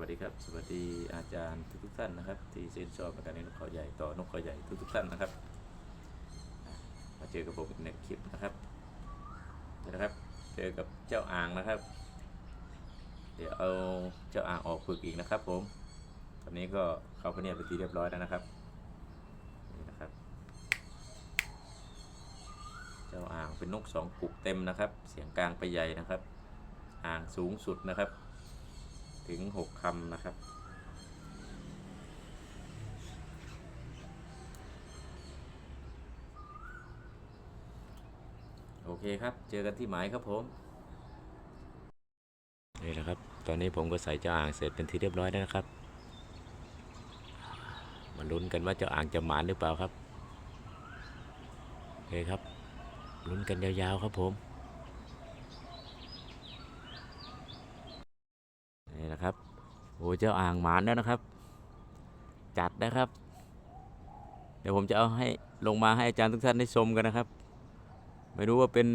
วัสดีครับ สวัสดีอาจารย์ทุกๆท่านนะครับ ที่ชื่นชอบในการเลี้ยงนกเขาใหญ่ต่อนกเขาใหญ่ทุกๆท่านนะครับ มาเจอกับผมอีกหนึ่งคลิปนะครับนะครับ เจอกับเจ้าอ่างนะครับ เดี๋ยวเอาเจ้าอ่างออกฝึกอีกนะครับ ผมตอนนี้ก็เข้าพเนียไปนทีเรียบร้อยแล้วนะครับนี่นะครับ เจ้าอ่างเป็นนกสองกุกเต็มนะครับ เสียงกลางไปใหญ่นะครับ อ่างสูงสุดนะครับ ถึงหกคำนะครับ โอเคครับ เจอกันที่หมายครับผม นี่แหละครับ ตอนนี้ผมก็ใส่เจ้าอ่างเสร็จเป็นที่เรียบร้อยแล้วนะครับ มาลุ้นกันว่าเจ้าอ่างจะหมานหรือเปล่าครับโอเคครับลุ้นกันยาวๆครับผม นี่นะครับ โอ้เจ้าอ่างหมานแล้วนะครับ จัดนะครับ เดี๋ยวผมจะเอาให้ลงมาให้อาจารย์ทุกท่านได้ชมกันนะครับ ไม่รู้ว่าเป็น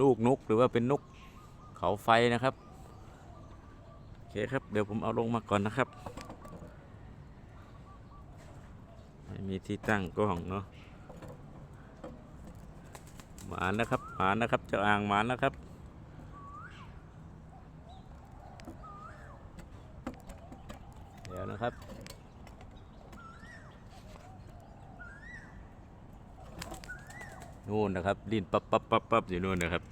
ลูกนกหรือว่าเป็นนกเขาไฟนะครับโอเคครับ เดี๋ยวผมเอาลงมาก่อนนะครับไม่มีที่ตั้งกล้องเนาะหมานนะครับหมานนะครับเจ้าอ่างหมานนะครับ เดี๋ยวนะครับ นู่นนะครับดิ้นปั๊บปั๊บปั๊บปั๊บอยู่นู่นนะครับ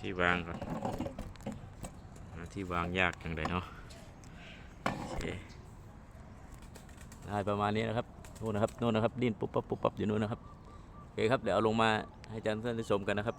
ที่วางก่อนที่วางยากจังเลยเนาะได้ประมาณนี้นะครับนู่นนะครับนู่นนะครับดิ้นปุ๊บปั๊บปุ๊บปั๊บอยู่นู่นนะครับโอเคครับเดี๋ยวเอาลงมาให้อาจารย์ท่านได้ชมกันนะครับ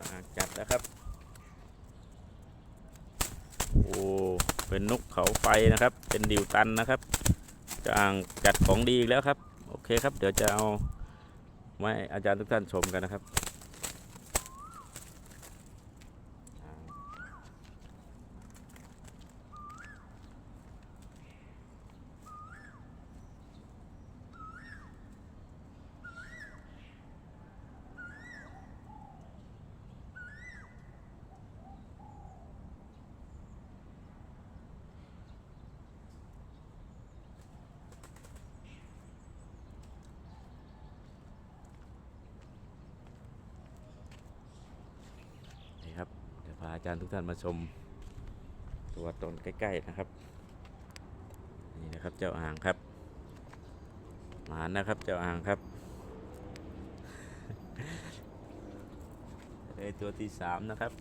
อ่าจัดนะครับ โอ้ เป็นนกเขาไฟนะครับ เป็นดิวตันนะครับจะอ่างจัดของดีอีกแล้วครับ โอเคครับ เดี๋ยวจะเอาไว้อาจารย์ทุกท่านชมกันนะครับอ่านี่ครับ เดี๋ยวพาอาจารย์ทุกท่านมาชมตัวตนใกล้ ๆ นะครับ นี่นะครับเจ้าอ่างครับหมานนะครับเจ้าอ่างครับเลยตัวที่สามนะครับ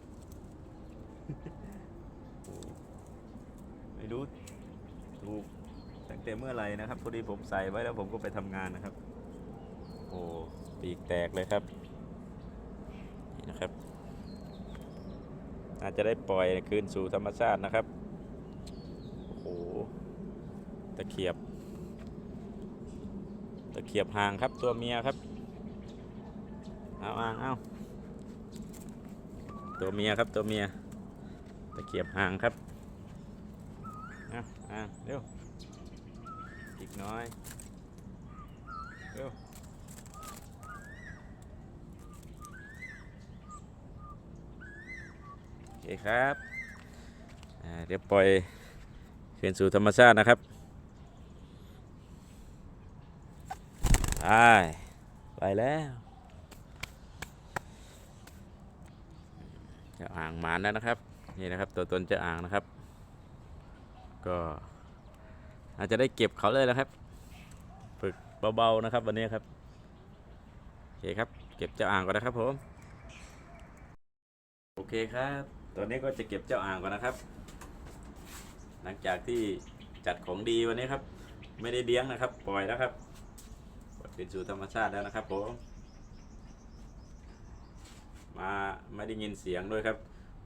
ไม่รู้ถูกตั้งแต่เมื่อไหร่นะครับพอดีผมใส่ไว้แล้วผมก็ไปทำงานนะครับ โอ้ปีกแตกเลยครับ นี่นะครับ อาจจะได้ปล่อยคืนสู่ธรรมชาตินะครับ โอ้โห ตะเขียบ ตะเขียบห่างครับตัวเมียครับ เอาอ่างเอาตัวเมียครับตัวเมีย ตะเขียบห่างครับเอาอ่างเร็ว อีกน้อย เร็ว โอ เคครับเดี๋ยวปล่อยคืนสู่ธรรมชาตินะครับไปไปแล้วจ้าอ่างหมานแล้วนะครับ นี่นะครับ ตัวตนจ้าอ่างนะครับ ก็อาจจะได้เก็บเขาเลยนะครับ ฝึกเบาๆนะครับวันนี้ครับโอเคครับ เก็บจ้าอ่างก่อนนะครับผม โอเคครับ ตอนนี้ก็จะเก็บเจ้าอ่างก่อนนะครับ หลังจากที่จัดของดีวันนี้ครับ ไม่ได้เลี้ยงนะครับ ปล่อยแล้วครับปล่อยเป็นสู่ธรรมชาติแล้วนะครับผมมาไม่ได้ยินเสียงด้วยครับ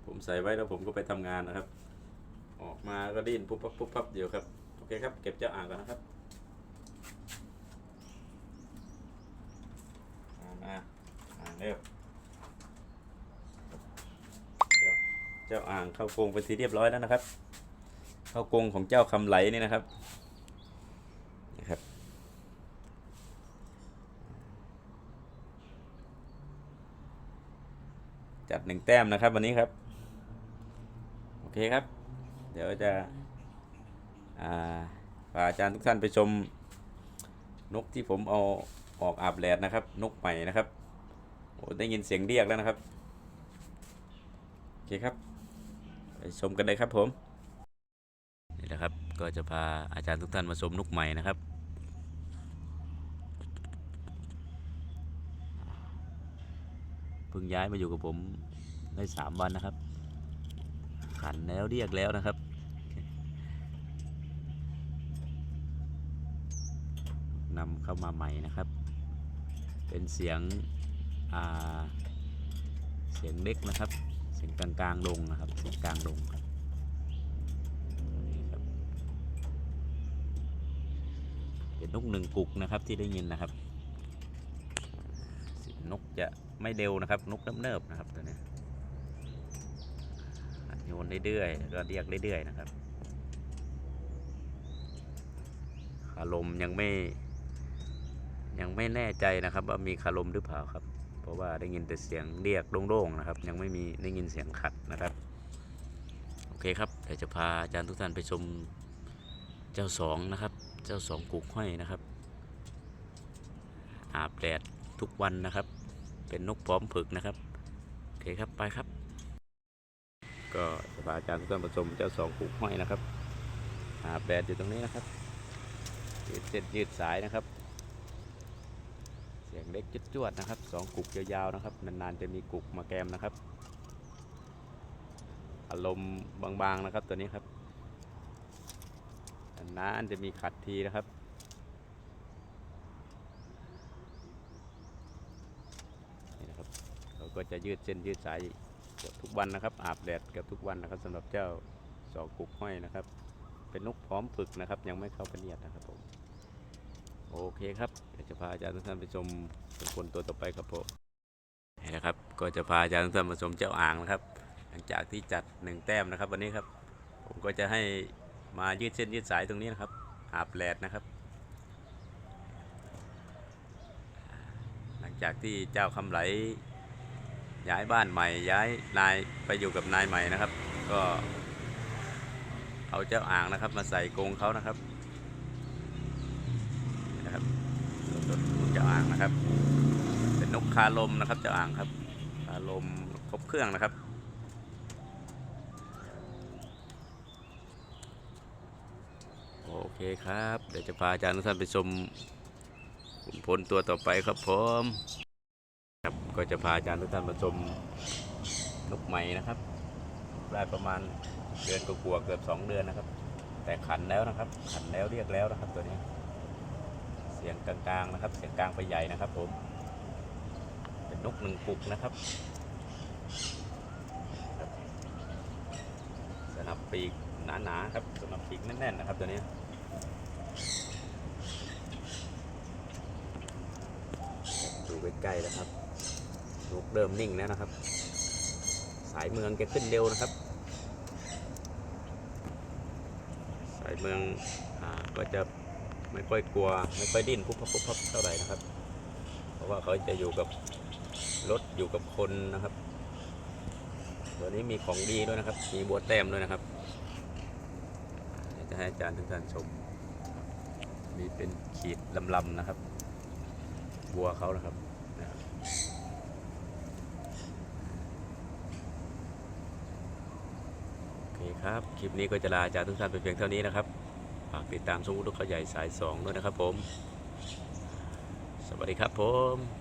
ผมใส่ไว้แล้วผมก็ไปทำงานนะครับ ออกมาก็ดิ้นปุ๊บปั๊บปุ๊บปั๊บเดียวครับโอเคครับเก็บเจ้าอ่างก่อนนะครับอ่ามาอ่างเร็วเจ้าเจ้า อ่างเข้ากรงเป็นที่เรียบร้อยแล้วนะครับ เข้ากรงของเจ้าคำไหลนี่นะครับนะครับ จัดหนึ่งแต้มนะครับวันนี้ครับ โอเคครับ เดี๋ยวจะพาอาจารย์ทุกท่านไปชมนกที่ผมเอาออกอาบแดดนะครับ นกใหม่นะครับโอ้ได้ยินเสียงเรียกแล้วนะครับ โอเคครับ ไปชมกันเลยครับผมนี่แหละครับ ก็จะพาอาจารย์ทุกท่านมาชมนกใหม่นะครับเพิ่งย้ายมาอยู่กับผมได้สามวันนะครับขันแล้วเรียกแล้วนะครับนำเข้ามาใหม่นะครับ เป็นเสียงเสียงเล็กนะครับ เสียงกลางๆลงนะครับเสียงกลางลงครับนี่ครับ เป็นนกหนึ่งกุกนะครับที่ได้ยินนะครับนกจะไม่เร็วนะครับ นกเนิบๆนะครับตัวนี้ยหัดโยนเรื่อยๆแล้วก็เรียกเรื่อยๆนะครับ คารมยังไม่ ยังไม่แน่ใจนะครับ ว่ามีคารมหรือเปล่าครับ เพราะว่าได้ยินแต่เสียงเรียกโล่งๆนะครับ ยังไม่มีได้ยินเสียงขัดนะครับโอเคครับเดี๋ยวจะพาอาจารย์ทุกท่านไปชมเจ้าสองนะครับ เจ้าสองกุกห้อยนะครับอาบแดดทุกวันนะครับ เป็นนกพร้อมฝึกนะครับโอเคครับไปครับ ก็จะพาอาจารย์ทุกท่านมาชมเจ้าสองกุกห้อยนะครับอาบแดดอยู่ตรงนี้นะครับยืดเส้นยืดสายนะครับ สียงเล็กจุดจวดๆนะครับสองกุกยาวๆนะครับ นานๆจะมีกุกมาแกมนะครับ อารมณ์บางๆนะครับตัวนี้ครับนานๆจะมีขัดทีนะครับนี่นะครับเขาก็จะยืดเส้นยืดสายเกือบทุกวันนะครับ อาบแดดเกือบทุกวันนะครับสำหรับเจ้าสองกุกห้อยนะครับ เป็นนกพร้อมฝึกนะครับ ยังไม่เข้าไปเนียดนะครับผม โอเคครับเดี๋ยวจะพาอาจารย์ทุกท่านไปชมเป็นคนตัวต่อไปครับผมนี่นะครับ ก็จะพาอาจารย์ทุกท่านมาชมเจ้าอ่างนะครับ หลังจากที่จัดหนึ่งแต้มนะครับ วันนี้ครับ ผมก็จะให้มายืดเส้นยืดสายตรงนี้นะครับอาบแดดนะครับ หลังจากที่เจ้าคำไหลย้ายบ้านใหม่ย้ายนายไปอยู่กับนายใหม่นะครับ ก็เอาเจ้าอ่างนะครับ มาใส่กรงเขานะครับนี่นะครับตัวตน เจ้าอ่างนะครับ เป็นนกคาลมนะครับเจ้าอ่างครับคาลมครบเครื่องนะครับโอเคครับ เดี๋ยวจะพาอาจารย์ท่านไปชมขุนพลตัวต่อไปครับผมครับก็จะพาอาจารย์ทุกท่านมาชมนกใหม่นะครับได้ประมาณเดือนกว่าเกือบสองเดือนนะครับ แต่ขันแล้วนะครับ ขันแล้วเรียกแล้วนะครับตัวนี้ สียงกลางๆนะครับ เสียงกลางไปใหญ่นะครับผม เป็นนกหนึ่งปุกนะครับสนับปีกหนาๆครับสนับปีกแน่นๆนะครับตัวนี้ดูใกล้ๆนะครับนกเริ่มนิ่งแล้วนะครับ สายเมืองแกขึ้นเร็วนะครับ สายเมืองอาก็จะ ไม่ค่อยกลัวไม่ค่อยดิ้นปุ๊บพับปุ๊บพับเท่าไหร่นะครับ เพราะว่าเขาจะอยู่กับรถอยู่กับคนนะครับ ตัวนี้มีของดีด้วยนะครับ มีบัวแต้มด้วยนะครับจะให้อาจารย์ทุกท่านชม มีเป็นขีดลำๆนะครับ บัวเขานะครับนะครับโอเคครับ คลิปนี้ก็จะลาอาจารย์ทุกท่านไปเพียงเท่านี้นะครับ ฝากติดตามชมวุฒิเขาใหญ่สาย2ด้วยนะครับผม สวัสดีครับผม